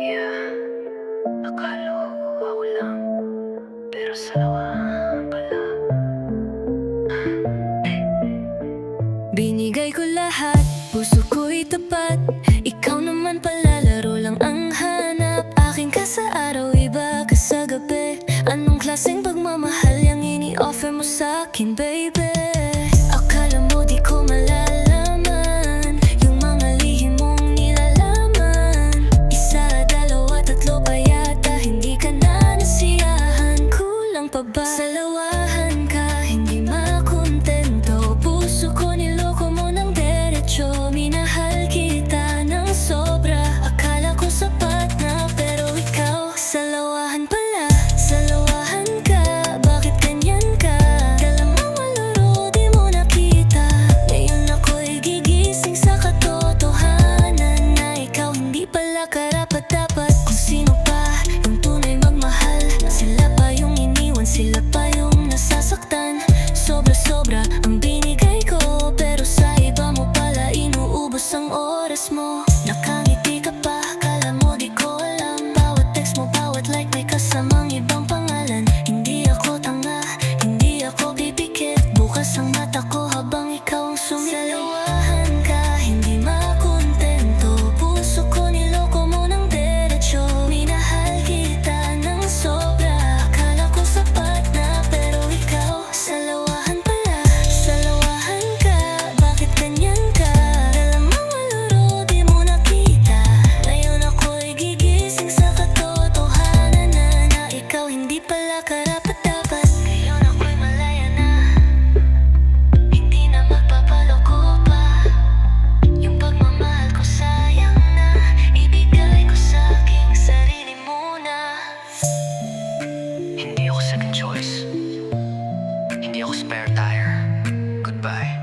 Yeah, akala ko ako lang Pero sa lawa pala. Binigay ko lahat, puso ko'y tapat. Ikaw naman pala, laro lang ang hanap. Akin ka sa araw, iba ka sa Anong klaseng pagmamahal yung ini-offer mo sa akin, baby? pa ba? iyong spare tire. Goodbye.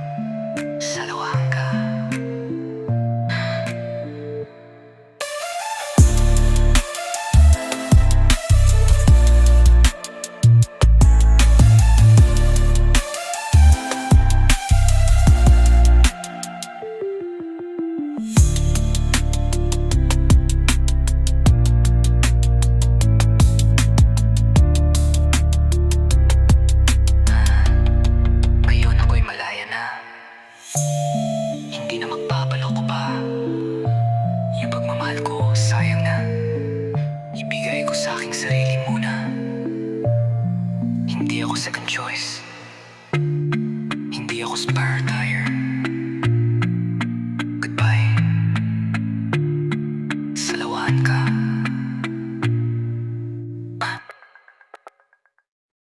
Los Burgers.